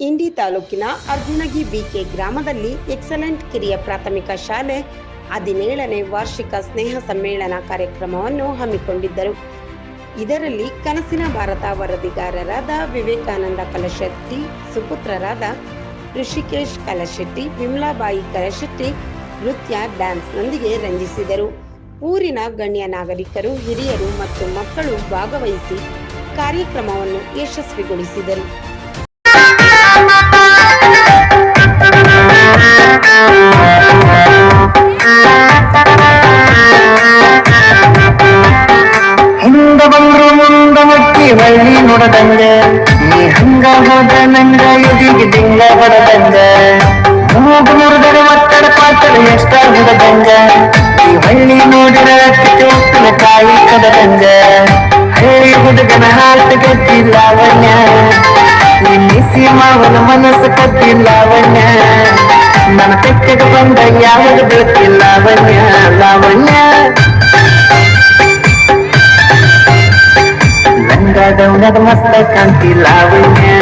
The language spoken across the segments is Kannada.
ಇಂಡಿ ತಾಲೂಕಿನ ಅರ್ಜುನಗಿ ಬಿಕೆ ಗ್ರಾಮದಲ್ಲಿ ಎಕ್ಸಲೆಂಟ್ ಕಿರಿಯ ಪ್ರಾಥಮಿಕ ಶಾಲೆ ಹದಿನೇಳನೇ ವಾರ್ಷಿಕ ಸ್ನೇಹ ಸಮ್ಮೇಳನ ಕಾರ್ಯಕ್ರಮವನ್ನು ಹಮ್ಮಿಕೊಂಡಿದ್ದರು. ಇದರಲ್ಲಿ ಕನಸಿನ ಭಾರತ ವರದಿಗಾರರಾದ ವಿವೇಕಾನಂದ ಕಲಶೆಟ್ಟಿ, ಸುಪುತ್ರರಾದ ಋಷಿಕೇಶ್ ಕಲಶೆಟ್ಟಿ, ವಿಮಲಾಬಾಯಿ ಕಲಶೆಟ್ಟಿ ನೃತ್ಯ ಡ್ಯಾನ್ಸ್ನೊಂದಿಗೆ ರಂಜಿಸಿದರು. ಊರಿನ ಗಣ್ಯ ನಾಗರಿಕರು, ಹಿರಿಯರು ಮತ್ತು ಮಕ್ಕಳು ಭಾಗವಹಿಸಿ ಕಾರ್ಯಕ್ರಮವನ್ನು ಯಶಸ್ವಿಗೊಳಿಸಿದರು. ಹಿಂದ ಬಂದ್ರು ಮುಂದ ಮುಟ್ಟಿ ಬಳ್ಳಿ ನೋಡದಂಗ. ನೀ ಹಂಗ ಹೋದ ನಂಗ ಎದಿಗೆ ದಿಂಗ ಹೊಡದಂಗ. ಮೂಗು ಮುರಿದರೆ ಒತ್ತಡ ಪಾತಡ ಎಷ್ಟ ಹುಡದಂಗ. ಈ ಹಳ್ಳಿ ನೋಡಿದ ಉಪ್ಪಿನ ಕಾಯಿ ಕದದಂಗ. ಹಳ್ಳಿ ಹುಡುಗನ ಹಾಟ ಗದ್ದಿ ಲಾವಣ್ಯ ಈ ಮಿಸಿ ಮಾವನ ಮನಸ್ಸು ಕದ್ದಿ ಲಾವಣ್ಯ ನನ್ನ ತೆಕ್ಕೆಗೆ ಬಂದ ಯಾವಾಗ ಬೇಕಿಲ್ಲ ಲಾವಣ್ಯ ಲಾವಣ್ಯ मस्त कांती लावण्या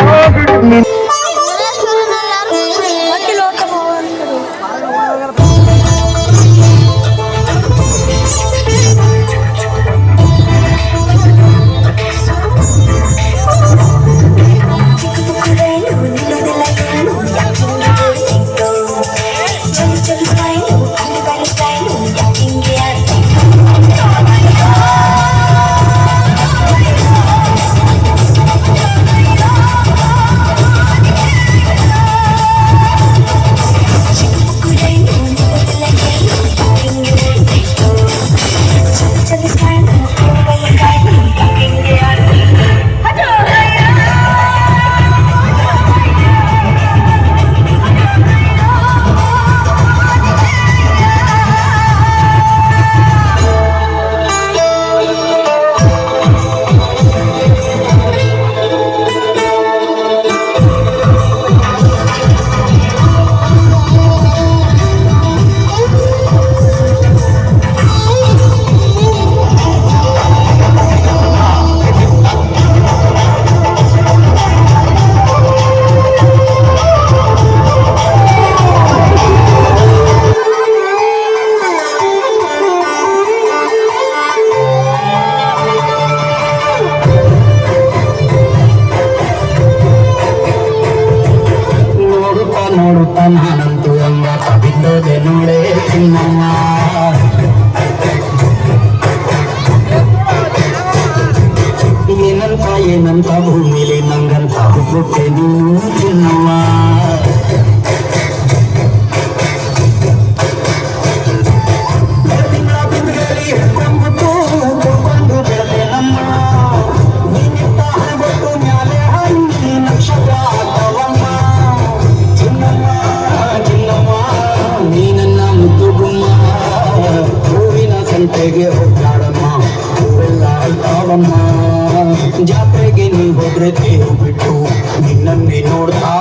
ಏನಂತ ಏನಂತ ಭೂಮಿಲಿ ನಂಗಂತ ಹುಟ್ಟೆ ನೀನು ಚಿನ್ನಮ್ಮ ಸಂತೆಗೆ ಹೋಗ್ಯಾಡಮ್ಮ ಹೂವೆಲ್ಲ ಆಯ್ತಾವಮ್ಮ ಜಾತ್ರೆಗೆ ನೀ ಹೋದ್ರೆ ದೇವು ಬಿಟ್ಟು ನಿನ್ನನ್ನೇ ನೋಡ್ತಾ